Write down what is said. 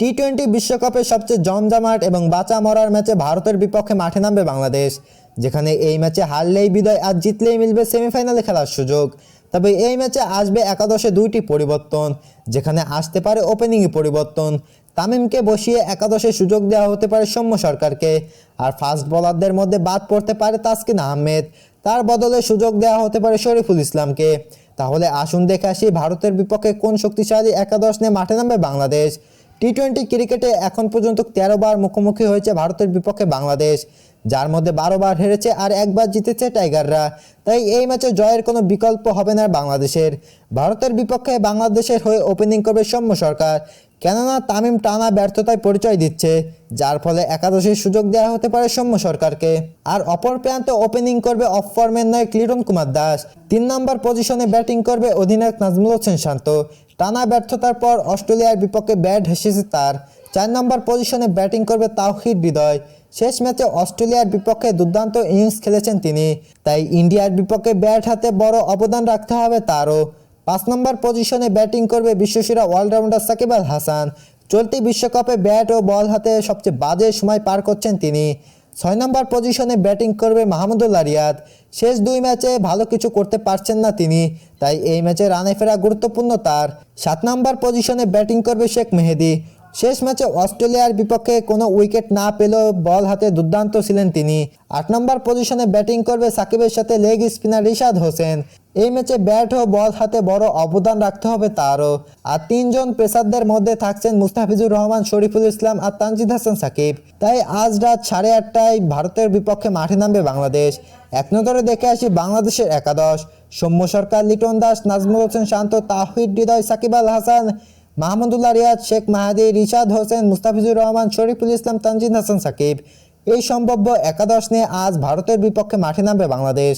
T twenty বিশ্বকাপের সবচেয়ে জমজমাট এবং বাঁচা মরার ম্যাচে ভারতের বিপক্ষে মাঠে নামবে বাংলাদেশ, যেখানে এই ম্যাচে হারলেই বিদায় আর জিতলেই মিলবে সেমিফাইনালে খেলার সুযোগ। তবে এই ম্যাচে আসবে একাদশে দুইটি পরিবর্তন, যেখানে আসতে পারে ওপেনিংয়ে পরিবর্তন। তামিমকে বসিয়ে একাদশে সুযোগ দেওয়া হতে পারে সৌম্য সরকারকে। আর ফাস্ট বোলারদের মধ্যে বাদ পড়তে পারে তাসকিন আহমেদ। তার বদলে সুযোগ দেওয়া হতে পারে শরীফুল ইসলামকে। তাহলে আসুন দেখে আসি ভারতের বিপক্ষে কোন শক্তিশালী একাদশ নিয়ে মাঠে নামবে বাংলাদেশ। টি টোয়েন্টি ক্রিকেটে এখন পর্যন্ত তেরো বার মুখোমুখি হয়েছে ভারতের বিপক্ষে বাংলাদেশ, যার মধ্যে বারো বার হেরেছে আর একবার জিতেছে টাইগাররা। তাই এই ম্যাচে জয়ের কোনো বিকল্প হবে না বাংলাদেশের। ভারতের বিপক্ষে বাংলাদেশের হয়ে ওপেনিং করবে সৌম্য সরকার। কেননা তামিম টানা ব্যর্থতায় পরিচয় দিচ্ছে, যার ফলে একাদশের সুযোগ দেওয়া হতে পারে সৌম্য সরকারকে। আর অপর প্রান্তে ওপেনিং করবে অফ ফর্মের নয় লিটন কুমার দাস। তিন নম্বর পজিশনে ব্যাটিং করবে অধিনায়ক নাজমুল হোসেন শান্ত। টানা ব্যর্থতার পর অস্ট্রেলিয়ার বিপক্ষে ব্যাট হেসেছে তার। চার নম্বর পজিশনে ব্যাটিং করবে তাওহিদ বিদয় শেষ ম্যাচে অস্ট্রেলিয়ার বিপক্ষে দুর্দান্ত ইনিংস খেলেছেন তিনি। তাই ইন্ডিয়ার বিপক্ষে ব্যাট হাতে বড় অবদান রাখতে হবে তারও। পাঁচ নম্বর পজিশনে ব্যাটিং করবে বিশ্বসেরা অলরাউন্ডার সাকিব আল হাসান। চলতি বিশ্বকাপে ব্যাট ও বল হাতে সবচেয়ে বাজে সময় পার করছেন তিনি। ছয় নম্বর পজিশনে ব্যাটিং করবে মাহমুদুল্লাহ রিয়াদ। শেষ দুই ম্যাচে ভালো কিছু করতে পারছেন না তিনি, তাই এই ম্যাচে রানে ফেরা গুরুত্বপূর্ণ তার। সাত নম্বর পজিশনে ব্যাটিং করবে শেখ মেহেদি। শেষ ম্যাচে অস্ট্রেলিয়ার বিপক্ষে কোনো উইকেট না পেলেও বল হাতে দুর্দান্ত ছিলেন তিনি। আট নম্বর পজিশনে ব্যাটিং করবে সাকিবের সাথে লেগ স্পিনার রিশাদ হোসেন। এই ম্যাচে ব্যাট ও বল হাতে বড় অবদান রাখতে হবে তারও। আর তিনজন পেসারদের মধ্যে থাকছেন মুস্তাফিজুর রহমান, শরীফুল ইসলাম আর তানজিদ হাসান সাকিব। তাই আজ রাত সাড়ে আটটায় ভারতের বিপক্ষে মাঠে নামবে বাংলাদেশ। এক নজরে দেখে আসি বাংলাদেশের একাদশ। সৌম্য সরকার, লিটন দাস, নাজমুল হোসেন শান্ত তাহিদ হৃদয়, সাকিব আল হাসান মাহমুদুল্লাহ রিয়াদ শেখ মাহাদি, রিশাদ হোসেন, মুস্তাফিজুর রহমান, শরীফুল ইসলাম, তানজিদ হাসান, সাকিব। এই সম্ভাব্য একাদশ নিয়ে আজ ভারতের বিপক্ষে মাঠে নামবে বাংলাদেশ।